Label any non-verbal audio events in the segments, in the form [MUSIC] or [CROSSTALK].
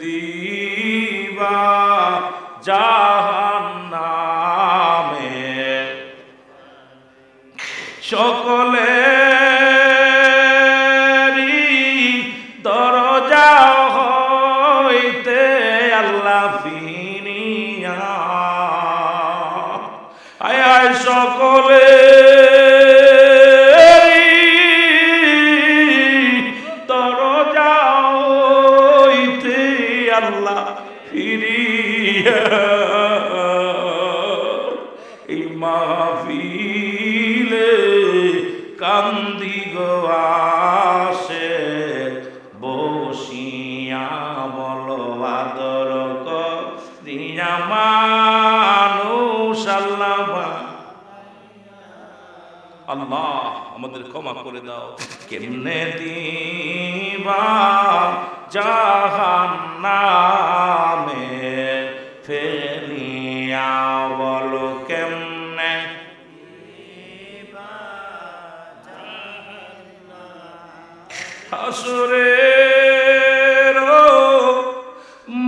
দিবা জাহান্নামে আল্লাহ আমাদের ক্ষমা করে দাও। কেমনে দিবা ফেলিয়া বলো কেমনে হাসুরের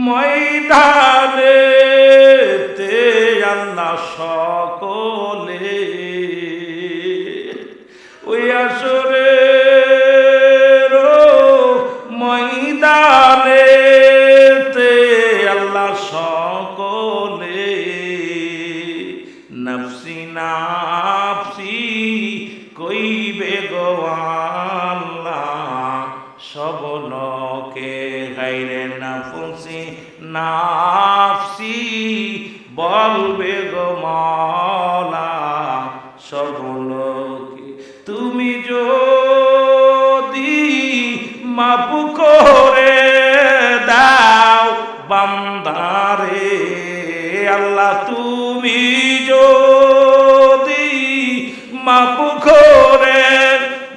ময়দানে আল্লাহ সকলে নাফসি কইবে গো আল্লাহ সব লোকে গাইরে নাফসি নাফসি বলবে গো মাওলা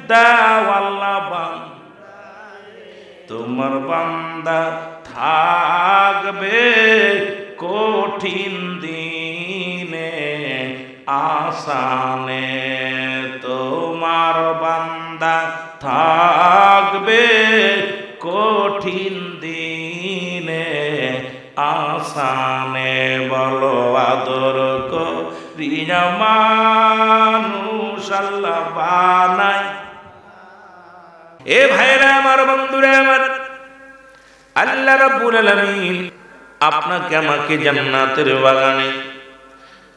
দাও আল্লাহ বান্দা তোমার বান্দা থাকবে কঠিন দিনে, আসানে তোমার বান্দা থাকবে কঠিন দিনে, আসানে বলো আদর করিয়া মানুষ আল্লাহ এ ভাইরা আমার বন্ধুরা, আমার আল্লাহ রাব্বুল আলামিন আপনাকে আমাকে জান্নাতের বাগানে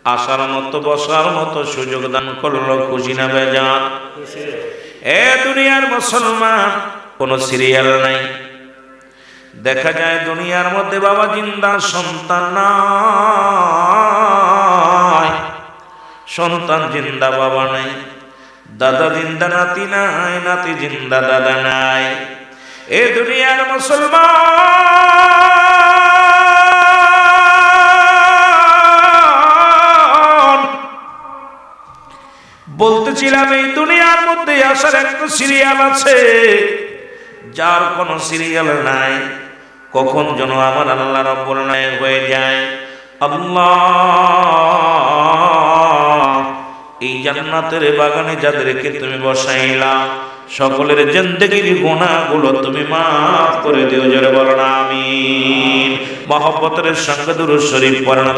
আসার মতো, বসার মতো সুযোগ দান করল, খুশি না বেজান এ দুনিয়ার মুসলমান, কোন সিরিয়াল নাই। দেখা যায় দুনিয়ার মধ্যে বাবা জিন্দা সন্তান নাই। সন্তান জিন্দা বাবা নাই। দাদা জিন্দা, নাতি নাই, নাতি জিন্দা, দাদা নাই। এ দুনিয়ার মুসলমান। বলতেছিলাম, এই দুনিয়ার মধ্যে আসার একটা সিরিয়াল আছে। যার কোনো সিরিয়াল নাই। কখন যেন আমার আল্লাহ নায়ক হয়ে যায়। আল্লাহ এই জান্নাতের বাগানে যাদেরকে তুমি বসাইলা, সকলের জিন্দগির গুণাগুলো তুমি মাফ করে দিও, জোরে বলো না, আমিন। মহব্বতের সঙ্গে দুরূদ শরীফ পড়েন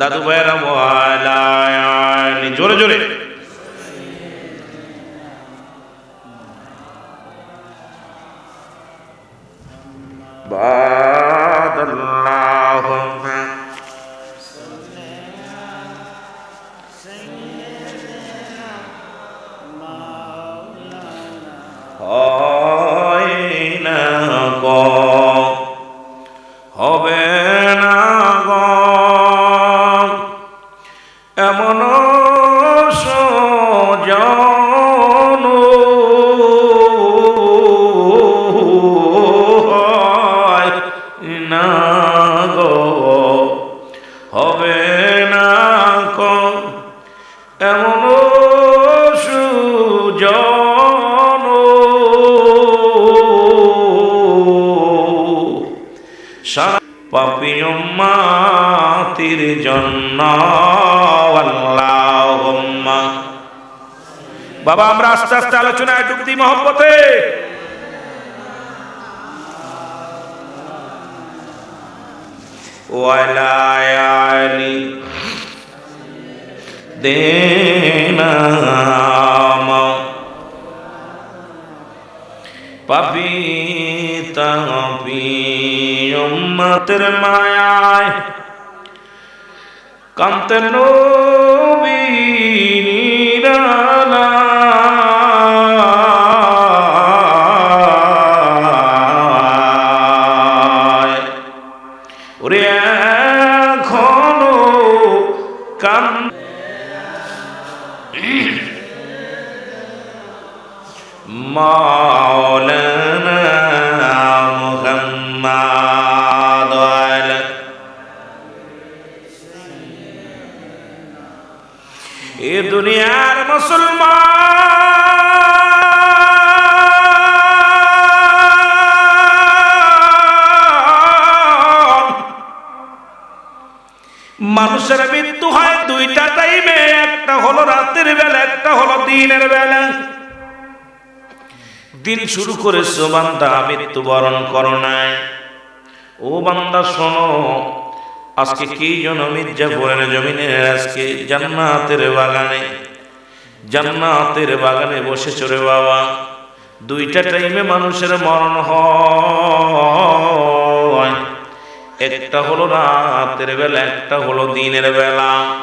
দাদু ভাইয়েরা জোরে بعد اللهم হয় আস্তে আস্তে আলোচনায় ডুব দিই মহব্বতে ওয়ালায়ালি দেনাম পবিতা উম্মতের মায়ায় কান্তে নবী নিরালায়। এ দুনিয়ার মুসলমান। মানুষের মৃত্যু হয় দুইটা টাইমে একটা হলো রাতের বেলা, একটা হলো দিনের বেলা। দিন শুরু করেছ বান্দা, মৃত্যুবরণ করো নাই। ও বান্দা, শোনো আজকে কি জন মির্জাপুরের জমিনে, আজকে জান্নাতের বাগানে? জান্নাতের বাগানে বসে চড়ে বাবা। দুইটা টাইমে মানুষের মরণ হয়। একটা হলো রাতের বেলা, একটা হলো দিনের বেলা।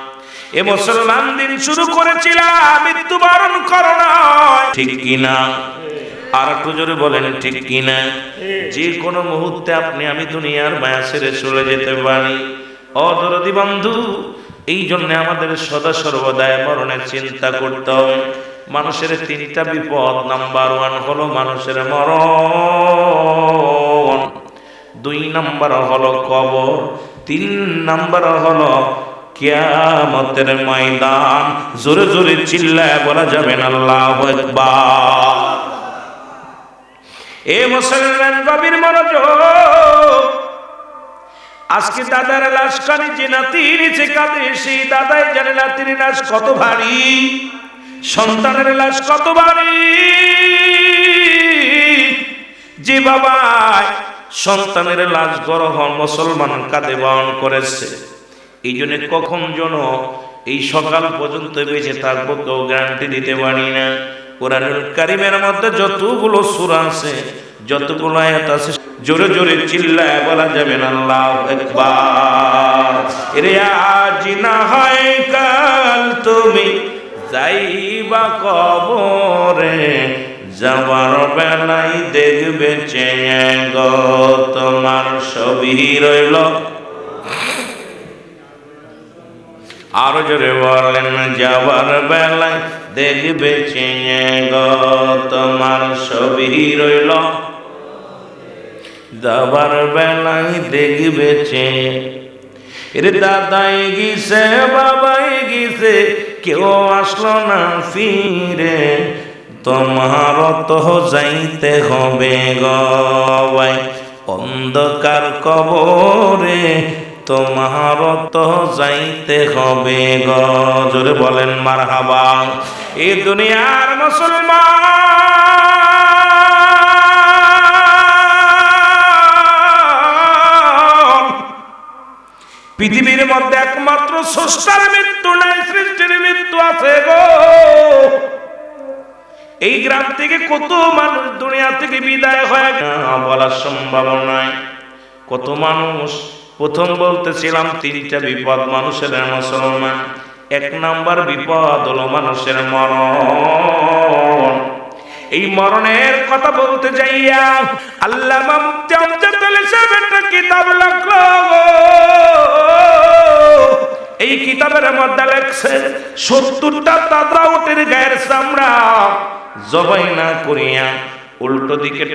এ মুসলমান দিন শুরু করেছিলাম মৃত্যুবরণ করো না ঠিক কিনা? আর একটু জোরে বলেন, ঠিক কিনা? যে কোনো মুহূর্তে আপনি, আমি দুনিয়ার মায়া ছেড়ে চলে যেতে পারি। অদরদি বন্ধু, এই জন্য আমাদের সদা সর্বদায় মরণের চিন্তা করতে হবে মানুষের তিনটা বিপদ, নাম্বার ওয়ান হলো মানুষের মরণ, দুই নাম্বার হলো কবর, তিন নাম্বার হলো কিয়ামতের ময়দান। জোরে জোরে চিল্লায় বলা যাবে না, আল্লাহু এ মুসলমান বাবির মনোযোগ আজকে দাদার লাশ কানে যে নাতির কাঁদে সেই দাদাই জানে নাতির লাশ কত ভারী, সন্তানের লাশ কত ভারী। যে বাবা সন্তানের লাশ গ্রহণ মুসলমান কাঁধে বহন করেছে, এই জন্য কখন যেন এই সকাল পর্যন্ত বেঁচে থাকব কেউ গ্যারান্টি দিতে পারি না। কোরআনুল কারিমের মধ্যে যতগুলো সূরা আছে, যতগুলো আয়াত আছে জোরে জোরে চিল্লায় বলা যাবে না, আল্লাহ একবার রে না হয় কাল তুমি যাইবা কবরে যাওয়ার বেলায় দেখবে চেয়ে গো তোমার ছবি রইল। আরও জোরে বলেন যাওয়ার বেলায় দেখবে চেয়ে গো তোমার ছবি রইল। যাবার বেলায় দেখবে চেয়ে রে দাদাই গিছে বাবাই গিছে কেউ আসলো না ফিরে। তোমার তো যাইতে হবে গবাই অন্ধকার কবরে তোমার তো যাইতে হবে গ। জোরে বলেন মার হাবা এই দুনিয়ার মুসলমান পৃথিবীর মধ্যে একমাত্র স্রষ্টার মৃত্যু নাই, সৃষ্টির মৃত্যু আছে গো। এই গ্রাম থেকে কত মানুষ দুনিয়া থেকে বিদায় হয়ে বলার সম্ভাবনা নাই কত মানুষ, প্রথম বলতেছিলাম তিনটা বিপদ মানুষের মুসলমান, এক নাম্বার বিপদ হলো মানুষের মরণ। এই মরণের কথা বলতে যাইয়া আল্লাহ আমজাদ আলী সাহেব একটা না করিয়া উল্টো দিকে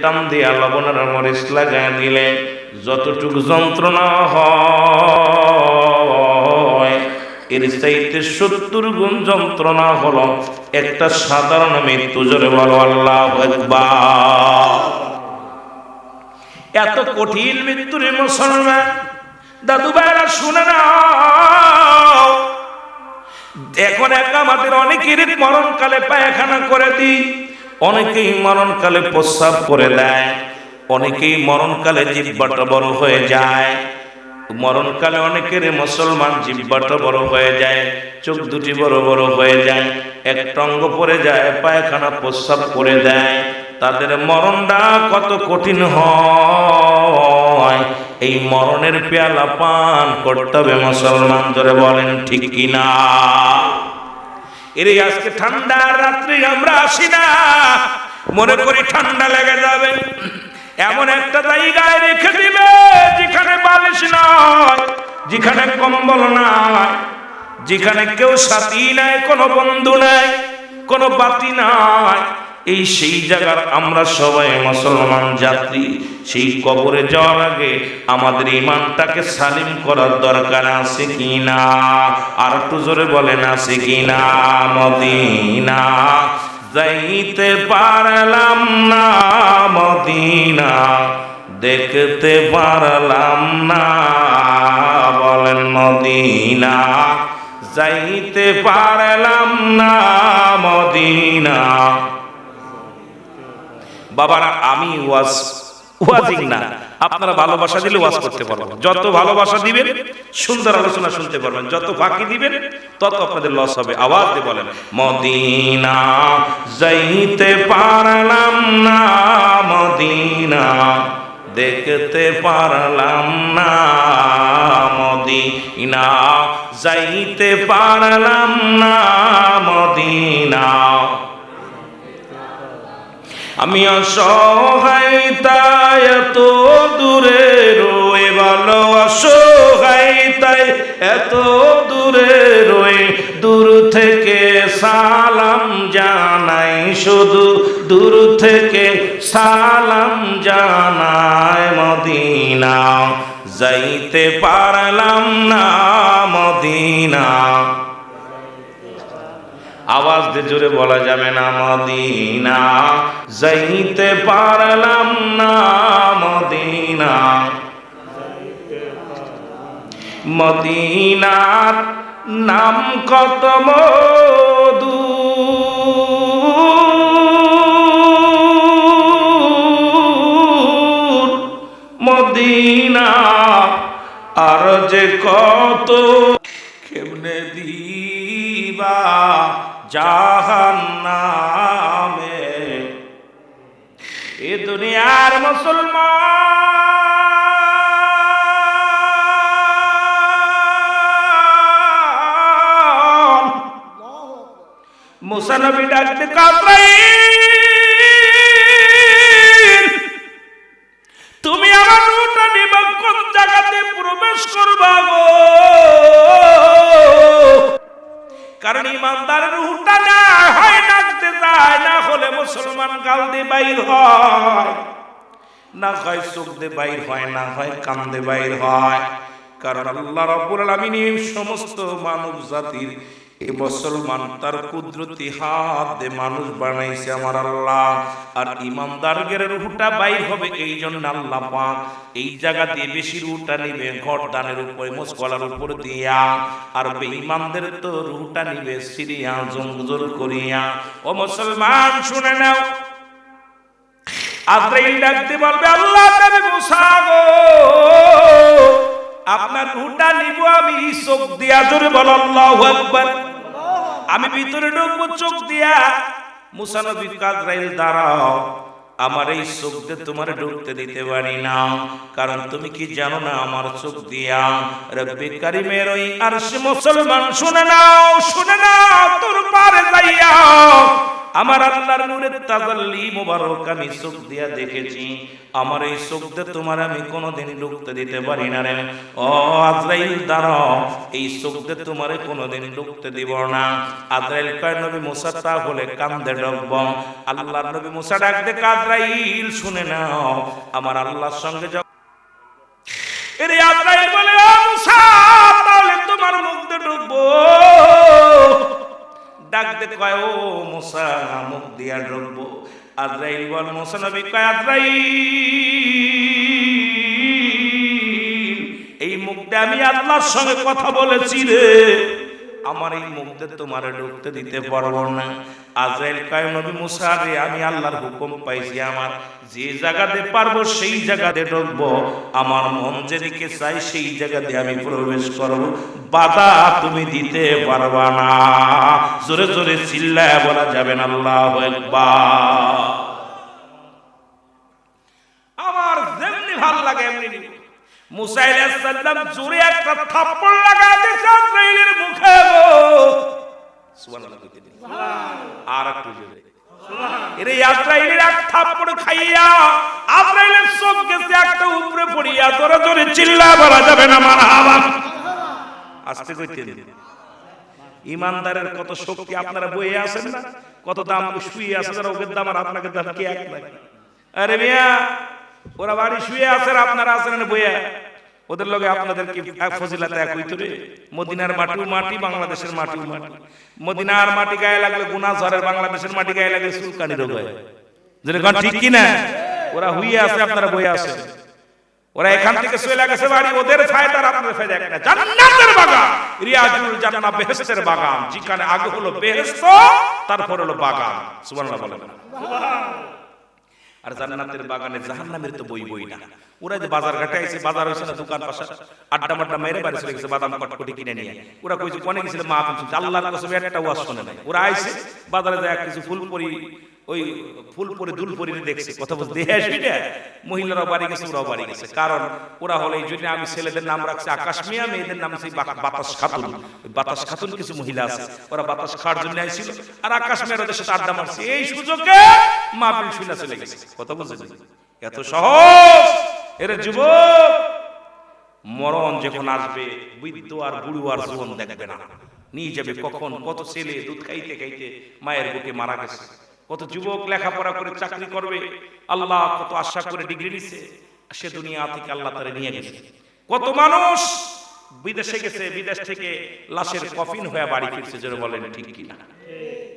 যতটুকু যন্ত্রণা হয়, এর সত্তর গুণ যন্ত্রণা হলো একটা সাধারণ মৃত্যু, জোরে বলো, আল্লাহ এত কঠিন মৃত্যুর মুসলমান দাদু ভাইরা শুনে নাও এখন আমাদের অনেকের মরণকালে পায়খানা করে দিই। অনেকেই মরণকালে প্রস্রাব করে দেয়। অনেকেই মরণকালে জিব্বাটা বড় হয়ে যায়। মরণকালে অনেকের মুসলমান জিব্বাটা বড় হয়ে যায়, চোখ দুটি বড় বড় হয়ে যায় এক টঙ্গ পড়ে যায়, পায়খানা প্রস্রাব করে দেয়। তাদের মরণটা কত কঠিন হয়। এই মরণের পেয়ালা পান করতে হবে, মুসলমান ধরে বলেন, ঠিক কিনা এরে আজকে ঠান্ডার রাত্রি আমরা আসি না। মনে করি ঠান্ডা লেগে যাবে। এমন একটা জায়গায় রেখে দিবে, যেখানে বালিশ নয়, যেখানে কম্বল নাই, যেখানে কেউ সাথী নাই, কোনো বন্ধু নাই, কোনো বাতি নাই এই সেই জায়গার আমরা সবাই মুসলমান যাত্রী সেই কবরে যাওয়ার আগে আমাদের ইমানটাকে সালিম করার দরকার আছে কি না আর একটু জোরে বলেন, আছে কি না মদিনা? যাইতে পারলাম না মদিনা, দেখতে পারলাম না, বলেন মদিনা। যাইতে পারলাম না মদিনা বাবারা, আমি ওয়াজ ওয়াজিং না। আপনারা ভালোবাসা দিলে ওয়াজ করতে পারবেন। যত ভালোবাসা দিবেন, সুন্দর আলোচনা শুনতে পারবেন। যত ফাঁকি দিবেন, তত আপনাদের লস হবে। আওয়াজ দিয়ে বলেন, মদিনা যাইতে পারলাম না, মদিনা দেখতে পারলাম না, মদিনা যাইতে পারলাম না, মদিনা আমি অসহায়তায় এত দূরে রয়ে ভালো অসহায়তায় এত দূরে রয়ে দূর থেকে সালাম জানাই, শুধু দূর থেকে সালাম জানাই মদিনা। যাইতে পারলাম না মদিনা। আওয়াজ দিয়ে জোরে বলা যাবে না মদিনা। যাইতে পারলাম না মদিনা। মদিনার নাম কত মধু। মদিনা আর যে কত কেমনে দিবা জাহান্নামে। এ দুনিয়ার মুসলমান। মুসানবী ডাকতে কাতরাই গাল দিয়ে বাইর হয়। না হয় চোখ দিয়ে বাইর হয়, না হয় কান দিয়ে বাইর হয়। কারণ আল্লাহ রাব্বুল আলামিন সমস্ত মানব জাতির এই মুসলমান তার কুদরতি হাত দিয়ে মানুষ বানাইছে আমার আল্লাহ। আর ইমানদারদের রুহটা বাইর হবে এই জন্য আল্লাহ পাক এই জায়গা দিয়ে বেশি রুহটা নিবে, ঘর দানের উপরে মুসকলার উপর দিয়া। আর বেঈমানদের তো রুহটা নিবে, সিরিয়া জমজল করিয়া। ও মুসলমান, শুনে নাও। আদ্রাইল ডাকতে বলবে, আল্লাহ নবী মুসা গো, আপনার রুটা নিব আমি, চোখ দিয়া জোরে বল, আল্লাহু আকবার। আমি ভিতরে ঢুকবো, চোখ দিয়া, মুসা নবী কাজরাইল, দাঁড়াও। আমার এই চোখ দিয়ে তোমার ঢুকতে দিতে পারি না। কারণ তুমি কি জানো না আমার চোখ দিয়া? রব্বি কারিমের ওই আর মুসলমান, শুনে নাও শুনে নাও, তোর পারে যাইয়া। আমার আল্লাহর নূরের তাজাল্লি মোবারক আমি চোখ দিয়া দেখেছি। আমার এই চোখ তোমার আমি কোনোদিন ঢুকতে দিতে পারি না রে। ও আজরাইল, দাঁড়াও, এই চোখ দিয়ে তোমারে কোনোদিন ঢুকতে দিব না। আজরাইল কয়, নবী মুসা তা হলে কান্দে ডকব আল্লাহর নবী মুসা ডাক দে আজরাইল, শুনে নাও, আমার আল্লাহর সঙ্গে এরে আজরাইল বলে, ও মুসা, তাহলে তোমার মুখ দিয়ে ঢুকবো ডাক দে কয়, ও মুসা, মুখ দিয়া ঢুকবো আজরাইল বল মুসা নবী কয়, আজরাইল, এই মুখটা আমি আল্লাহর সঙ্গে কথা বলেছি রে। আমার এই মুখে তোমার ঢুকতে দিতে পারব না। আজরাইল কয়, নবী মুসা রে, আমি আল্লাহর হুকুম পাইছি, আমার যে জায়গাতে পারব সেই জায়গাতে ঢুকবো। আমার মন যেদিকে চাই সেই জায়গাতে আমি প্রবেশ করব। বাধা তুমি দিতে পারবা না। জোরে জোরে চিল্লায় বলা যাবেন আল্লাহ আমার যেমনি ভালো লাগে, এমনি নিব। মুসা জোরে একটা থাপ্পড় লাগা দিয়েছে মুখে। আর একটু জোরে। এরে আজরাইলের এক থাপ্পড় খাইয়া আজরাইলের চোখ গেছে একটা উপরে পড়িয়া জোরে জোরে চিল্লা বলা যাবে না মারহাবা আস্তে কইতে ইমানদারের কত শক্তি আপনারা বইয়ে আছেন না? কত দাম শুয়ে আছে যারা ওদের দাম আর আপনাকে দাম কি এক নাকি আরে মিয়া ওরা বাড়ি শুয়ে আছেন আপনারা আছেন বইয়া। ওদের লগে আপনাদের কি ফজিলাতে এক হইতো রে? মদিনার মাটিও মাটি, বাংলাদেশের মাটিও মাটি। মদিনার মাটি গায়ে লাগলে গুনা ঝড়ের বাংলাদেশের মাটি গায়ে লাগলে সুলকানি রোগ হয়। যেরকম ঠিক কি না? ওরা হুইয়ে আছে, আপনারা বইয়ে আছে ওরা এখান থেকে চলে গেছে বাড়ি, ওদের ফায়দার আপনাদের ফায়দা একটা জান্নাতের বাগান, রিয়াজুল জান্নাত বেহেশতের বাগান। যেখানে আগে হলো বেহেশত তারপর হলো বাগান। সুবহানাল্লাহ বলেন আর জান্নাতের বাগানে জাহান্নামের তো বই বই না। ওরা যে বাজার ঘাটে আইছে, বাজার হইছে না দোকান পাশা। আড্ডা মাড্ডা মেরে বাড়ি চলে গেছে, বাদাম কটকটি কিনে নিয়ে। ওরা কইছে কোনে গেছিল মা আল্লাহর কসম একটা ওয়াজ শুনে নাই। ওরা আইছে, বাজারে যায় কিছু ফুলপরি ওই ফুলপরি দুলপরি দেখছে, কথা বলতে আসবি না? মহিলারাও বাড়ি গেছে, ওরাও বাড়ি গেছে। কারণ ওরা হলো এই জন্য আমি ছেলেদের নাম রাখছি আকাশ মিয়া, মেয়েদের নাম বা- বাতাস খাতুন। বাতাস খাতুন কিছু মহিলা আছে, ওরা বাতাস খাওয়ার জন্য আইছিল, আর আকাশ মেয়ের ওদের সাথে আড্ডা মারছে। এই সুযোগে মা পিল শুনে চলে গেছে। কথা বলছে এত সহজ। এর যুবক, মরণ যখন আসবে, বৃদ্ধ আর বুড়ো আর জীবন দেখবে না। নিয়ে যাবে কখন? কত ছেলে দুধ খাইতে খাইতে মায়ের বুকে মারা গেছে। কত যুবক লেখাপড়া করে চাকরি করবে, আল্লাহ কত আশা করে ডিগ্রি নিছে, সে দুনিয়া থেকে আল্লাহ তারে নিয়ে গেছে। কত মানুষ বিদেশে গেছে, বিদেশ থেকে লাশের কফিন হয়ে বাড়ি ফিরছে, যেন বলেন ঠিক কিনা।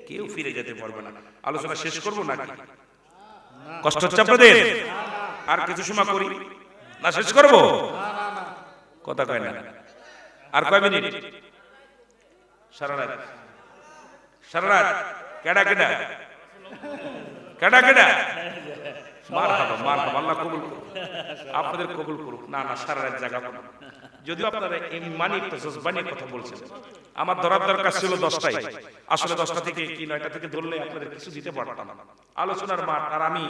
কেউ ফিরে যেতে পারবে না। আলোচনা শেষ করব নাকি? কষ্ট হচ্ছে আপনাদের? আর কিছু সময় করি? না, শেষ করব? কথা কয় না। আর কয় মিনিট? সারা রাত। সারা রাত? কেডা কেডা? কেডা কেডা? মার মার আল্লাহ কবুল করুক। আপনাদের কবুল করুক। না না সারা রাত যদিও আপনারা মানি একটা জজবানি কথা বলছেন আমার ধরার দরকার ছিল দশটাই আসলে দশটা থেকে কি নয়টা থেকে ধরলে আপনাদের কিছু দিতে পারতাম আলোচনার মাঠ আর আমি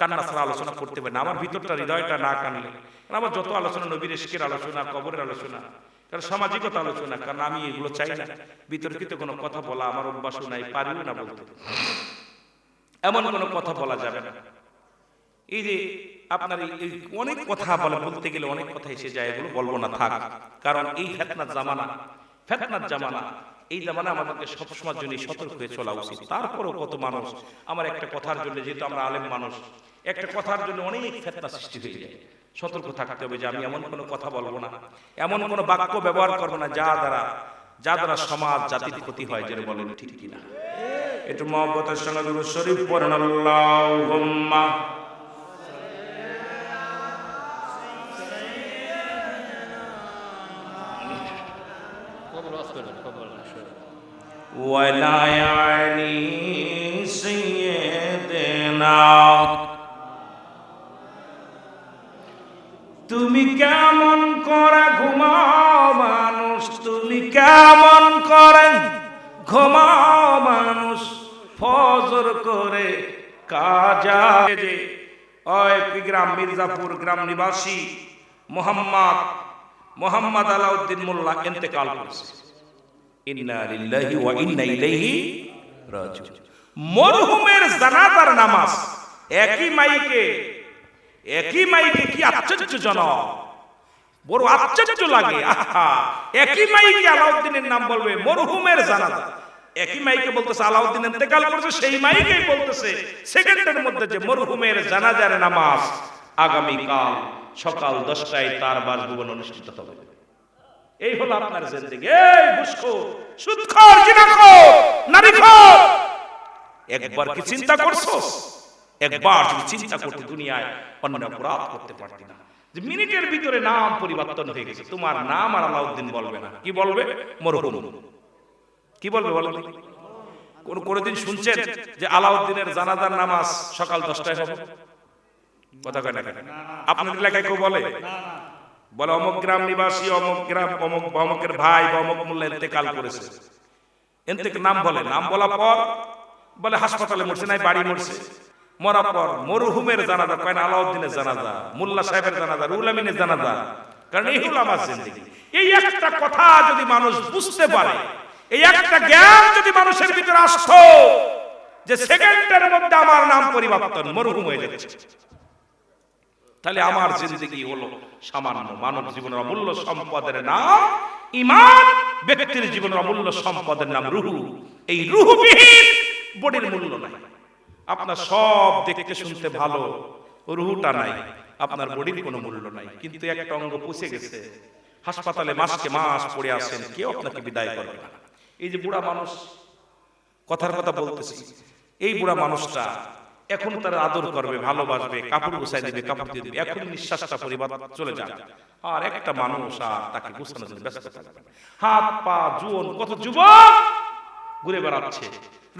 কান্না ছাড়া আলোচনা করতে পারি না। আমার ভিতরটা হৃদয়টা না কানলে। কারণ আমার যত আলোচনা নবীর এসকের আলোচনা কবরের আলোচনা কারণ সামাজিকতা আলোচনা কারণ আমি এগুলো চাই না। বিতর্কিত কোনো কথা বলা আমার অভ্যাসও নাই পারিও না বলতে। এমন কোনো কথা বলা যাবে না। এই যে আপনার এই- অনেক কথা বলে বলতে গেলে অনেক কথা এসে যায়, এগুলো বলব না, থাক। কারণ এই ফেতনার জামানা ফেতনার জামানা এই জামানা আমাদেরকে সবসময়ের জন্য সতর্ক হয়ে চলা উচিত। তারপরও কত মানুষ আমার একটা কথার জন্য যেহেতু আমরা আলেম মানুষ, একটা কথার জন্য অনেক ফেতনা সৃষ্টি হয়ে যায়। সতর্ক থাকতে হবে যে আমি এমন কোনো কথা বলব না। এমন কোনো বাক্য ব্যবহার করব না যা দ্বারা যা দ্বারা সমাজ জাতির ক্ষতি হয়, যেন বলেন ঠিক কিনা। একটু মহব্বতের সঙ্গে দুরূদ শরীফ পড়েন আল্লাহুম্মা ولا يعني سيدنا তুমি কেমন করে ঘুমাও মানুষ তুমি কেমন করেন ঘুমাও মানুষ ফজর করে কাজা যে গ্রাম? মির্জাপুর গ্রাম নিবাসী মোহাম্মদ মোহাম্মদ আলাউদ্দিন মোল্লা ইন্তেকাল করেছে। মরহুমের নামাজ একই মাইকে, একই কি আহা। একই নাম মরহুমের জানাজা। একই মাইকে বলতেছে, আলাউদ্দিন ইন্তেকাল করেছে, সেই মাইকেই বলতেছে, সেকেন্ডের মধ্যে যে মরহুমের জানাজার নামাজ আগামী কাল সকাল দশটায় তার বাসভবন অনুষ্ঠিত হবে। এই হলো আপনার জিন্দেগি। এই ঘুষখোর সুদখোর জিনাখোর, নারীখোর। একবার কি চিন্তা করছ? একবার যদি চিন্তা করতে দুনিয়ায় অন্য অপরাধ করতে পারতি না। যে মিনিটের ভিতরে নাম পরিবর্তন হয়ে গেছে, তোমার নাম আর আলাউদ্দিন বলবে না। কি বলবে? মরহুম। কি বলবে বলো কোন কোনদিন শুনছেন যে আলাউদ্দিনের জানাজার নামাজ সকাল দশটায় হবে? কথা কয় না আপনাদের এলাকায় কেউ বলে? বলে, অমুক গ্রাম নিবাসী, অমুক গ্রাম, অমুক অমুকের ভাই বা অমুক মূল্য ইন্তেকাল করেছে। এন্তেক নাম বলে। নাম বলার পর বলে, হাসপাতালে মরছে, নাই বাড়ি মরছে। মরার পর মরহুমের জানাজা কয় না, আলাউদ্দিনের জানাজা, মোল্লা সাহেবের জানাজা রুল আমিনের জানাজা। কারণ এই হলো আমার জিন্দগি। এই একটা কথা যদি মানুষ বুঝতে পারে এই একটা জ্ঞান যদি মানুষের ভিতরে আসতো যে সেকেন্ডের মধ্যে আমার নাম পরিবর্তন মরহুম হয়ে যাচ্ছে। তাহলে আমার জিন্দগি হলো সামান্য মানব জীবনের অমূল্য সম্পদের নাম ইমান, ব্যক্তির জীবনের অমূল্য সম্পদের নাম রুহু। এই রুহুবিহীন বডির মূল্য নাই। আপনার সব দেখতে শুনতে ভালো, রুহুটা নাই, আপনার বডির কোনো মূল্য নাই। কিন্তু একটা অঙ্গ পুষে গেছে। হাসপাতালে মাসকে মাস পড়ে আসেন কেউ আপনাকে বিদায় করবে না। এই যে বুড়া মানুষ কথার কথা বলতেছি, এই বুড়া মানুষটা এখন তার আদর করবে, ভালোবাসবে, কাপড় গুছাই দিবে, কাপড় দিয়ে দিবে, এখন নিঃশ্বাসটা পরিবার চলে যাবে। আর একটা মানুষ আর তাকে গুছানোর জন্য ব্যস্ত থাকবে হাত, পা, জুয়ন, কত যুবক ঘুরে বেড়াচ্ছে।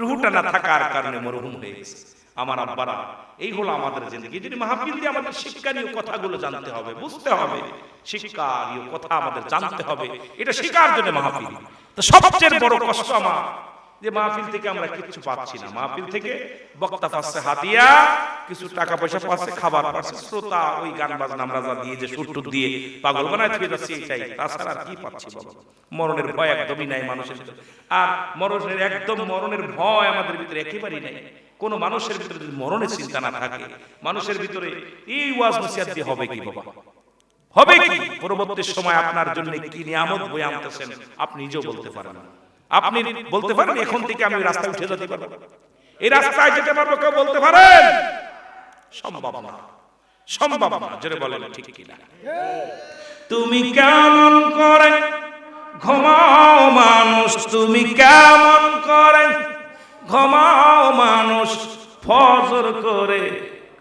রুহুটা না থাকার কারণে মরহুম হয়ে গেছে। আমার আব্বারা, এই হলো আমাদের জিন্দগি। যদি মাহফিল দিয়ে আমাদের শিক্ষানীয় কথাগুলো জানতে হবে, বুঝতে হবে শিক্ষানীয় কথা আমাদের জানতে হবে, এটা শেখার জন্য মাহফিল। তো সবচেয়ে বড় কষ্ট আমার। যে মাহফিল থেকে আমরা কিচ্ছু পাচ্ছি না। মাহফিল থেকে বক্তা পাচ্ছে হাতিয়া কিছু টাকা পয়সা পাচ্ছে খাবার পাচ্ছে। শ্রোতা ওই গান বাজনা আমরা যা দিয়ে যে সুর টুর দিয়ে পাগল বানায় থেকে যাচ্ছি এটাই তাছাড়া আর কি পাচ্ছি বাবা মরণের ভয় একদমই নাই মানুষের ভিতরে। আর মরণের একদম মরণের ভয় আমাদের ভিতরে একেবারেই নাই। কোন মানুষের ভিতরে যদি মরণের চিন্তা না থাকে মানুষের ভিতরে এই ওয়াজ নসিহাত দিয়ে হবে কি বাবা? হবে কি? পরবর্তী সময় আপনার জন্য কি নিয়ামত বই আনতেছেন, আপনি নিজেও বলতে পারেন। আপনি বলতে পারেন, এখন থেকে আমি রাস্তায় উঠে যেতে পারব। এই রাস্তায় যেতে পারব কেউ বলতে পারেন সম্ভব না। সম্ভব না যেটা বলেন, ঠিক কিনা? তুমি কেমন করে ঘুমাও মানুষ, তুমি কেমন করে ঘুমাও মানুষ, ফজর করে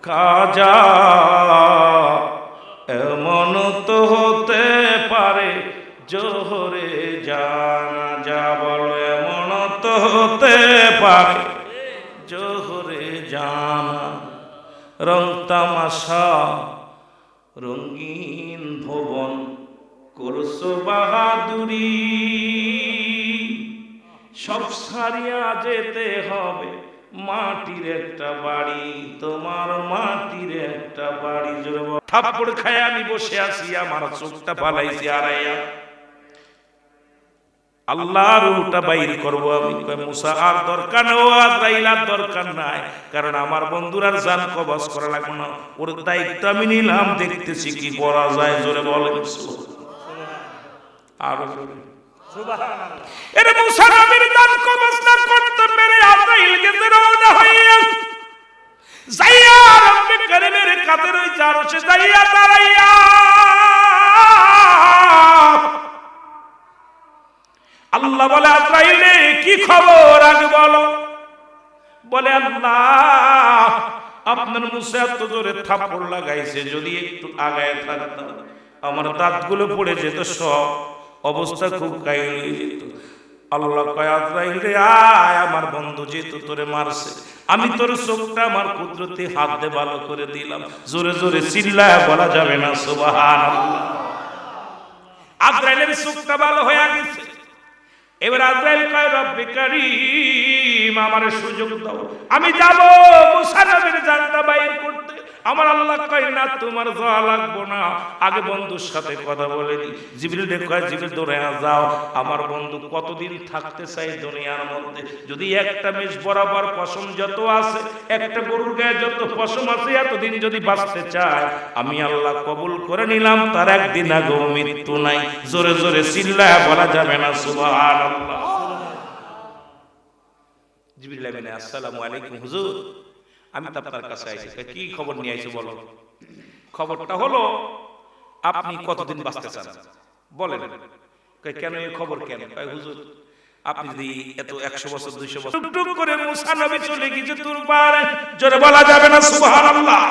কাজা এমন তো হতে পারে, জোহরে জানা যা বলো, এমন তো হতে পারে, জোহরে জানা রং তামাশা, রঙিন ভবন করছ বাহাদুরি, সব সারিয়া যেতে হবে। মাটির একটা বাড়ি, তোমার মাটির একটা বাড়ি। বল। থাপ্পড় খায় আমি বসে আছি, আমার চোখটা পালাইছি আল্লাহর করব আমি। আর দরকার দরকার নাই। কারণ আমার করা না। ওর দায়িত্ব আমি দেখতেছি কি করা যায়। জোরে বলেন আরও আল্লাহ বলে, আজরাইলে, কি খবর? আগে বলো। বলে, আল্লাহ, আপনার মুসে এত জোরে থাপড় লাগাইছে, যদি একটু আগায় থাকতাম, আমার দাঁতগুলো পড়ে যেত, সব অবস্থা খুব কাহিল হয়ে যেত। আল্লাহ কয়, আজরাইল রে, আয়, আমার বন্ধু যেহেতু তোরে মারছে, আমি তোর চোখটা, আমার কুদরতি হাত দিয়ে ভালো করে দিলাম। জোরে জোরে চিল্লায় বলা যাবে না সুবাহ আজরাইলের চোখটা ভালো হয়ে গেছে। এবার আজরাইল কয়, রব্বি আমার সুযোগ দাও। আমি যাব মুসা নবীর জানটা বাইর করতে। আমার আল্লাহ কয়, না, তোমার যাওয়া লাগবো না। আগে বন্ধুর সাথে কথা বলে নি। জিবরিল কয়, জিবরিল দৌড়ে যাও। আমার বন্ধু কতদিন থাকতে চাই দুনিয়ার মধ্যে? যদি একটা মেষ বরাবর পশম যত আছে, একটা গরুর গায়ে যত পশম আছে, এতদিন যদি বাঁচতে চায়, আমি আল্লাহ কবুল করে নিলাম। তার একদিন আগেও মৃত্যু নাই। জোরে জোরে চিল্লায় বলা যাবে না, সুবহানাল্লাহ। জিবরিল আমিন আসসালামু আলাইকুম। হুজুর আমি তো আপনার কাছে আইছি। কি খবর নিয়ে আইছো বলো? খবরটা হলো আপনি কতদিন বাঁচতে চান? বলেন। কেন এই খবর কেন? হুজুর আপনি যদি এত একশো বছর দুইশো বছর টুক করে মুসা নবী চলে গেছে তোর পারে জোরে বলা যাবে না সুবহানাল্লাহ।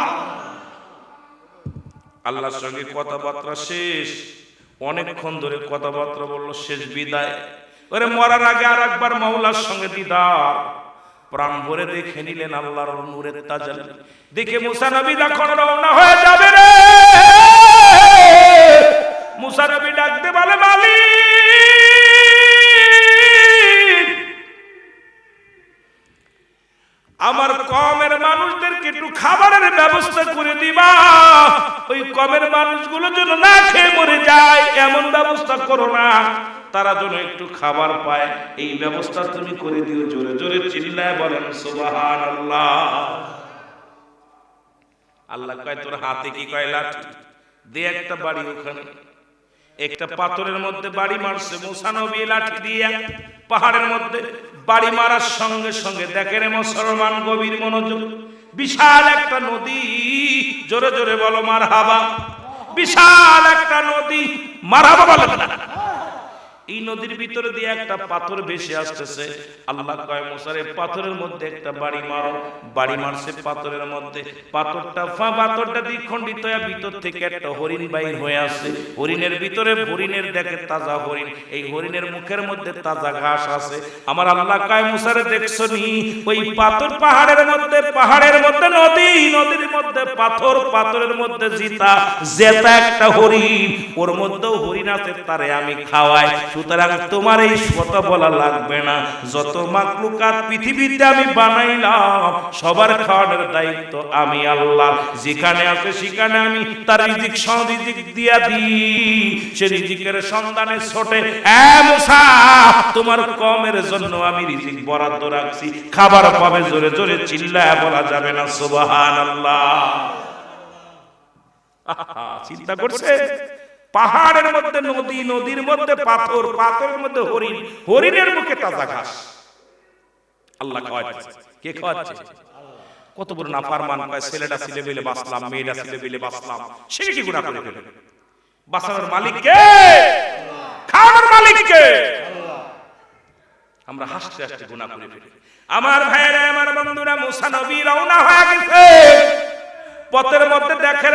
আল্লাহর সঙ্গে কথাবার্তা শেষ। অনেকক্ষণ ধরে কথাবার্তা বলল শেষ বিদায়। ওরে মরার আগে আর একবার মাওলার সঙ্গে দিদার। প্রাণ ভরে দেখে নিলেন আল্লাহর নূরের তাজাল্লি দেখে মুসা নবী যখন রওনা হয়ে যাবে রে, মুসা নবী ডাকতে বলে মালিক আমার কমের মানুষদেরকে একটু খাবারের ব্যবস্থা করে দিবা। ওই কমের মানুষগুলো যেন না খেয়ে মরে যায়, এমন ব্যবস্থা করো না। তারা যেন একটু খাবার পায়, এই ব্যবস্থা তুমি করে দিও জোরে জোরে চিল্লায় বলেন সুবাহান আল্লাহ আল্লাহ কয়, তোর হাতে কি কয় লাঠি? দে একটা বাড়ি ওখানে। একটা পাথরের মধ্যে বাড়ি মারছে মুসানবী লাঠি দিয়ে পাহাড়ের মধ্যে বাড়ি মারার সঙ্গে সঙ্গে দেখেন মুসলমান গভীর মনোযোগ। বিশাল একটা নদী, জোরে জোরে বলো মার হাবা বিশাল একটা নদী মার হাবা বলে। না এই নদীর ভিতরে দিয়ে একটা পাথর ভেসে আসতেছে। আল্লাহ কয়, মোসারে, পাথরের মধ্যে একটা বাড়ি মারো। বাড়ি মারছে পাথরের মধ্যে। পাথরটা ফা, পাথরটা দ্বিখণ্ডিত হয়ে ভিতর থেকে একটা হরিণ বাইর হয়ে আসছে হরিণের ভিতরে হরিণের দেখে তাজা হরিণ। এই হরিণের মুখের মধ্যে তাজা ঘাস আছে। আমার আল্লাহ কয়, মোসারে, দেখছ নি? ওই পাথর পাহাড়ের মধ্যে পাহাড়ের মধ্যে নদী, নদীর মধ্যে পাথর, পাথরের মধ্যে জিতা, জেতা একটা হরিণ। ওর মধ্যেও হরিণ আছে, তারে আমি খাওয়াই। সুতরাং তোমার এই কথা বলা লাগবে না। যত মাকলুকাত পৃথিবীতে আমি বানাইলাম, সবার খাওয়ানোর দায়িত্ব আমি আল্লাহ যেখানে আছে সেখানে আমি তার রিজিক সরিজিক দিয়া দিই। সে রিজিকের সন্ধানে ছোটে তোমার কমের জন্য আমি রিজিক বরাদ্দ রাখছি। খাবার পাবে জোরে জোরে চিল্লায় বলা যাবে না, সুবহানাল্লাহ। আল্লাহ [LAUGHS] চিন্তা করছে? পাহাড়ের মধ্যে নদী, নদীর মধ্যে পাথর, পাথরের মধ্যে হরিণ, হরিণের মুখে তাজা ঘাস। আল্লাহ খাওয়াচ্ছে। কে খাওয়াচ্ছে? কত বড় না ফারমান কয়, ছেলেটা ছিলে বেলে বাসলাম মেয়েটা ছিলে বেলে বাসলাম সে কি গুণা করে ফেলে বাসানোর মালিক কে? খাওয়ানোর মালিক কে? আমরা হাসতে হাসতে গুণা করে ফেলি। আমার ভাইয়েরা, আমার বন্ধুরা, মুসা নবী রওনা হয়ে গেছে। পথের মধ্যে দেখে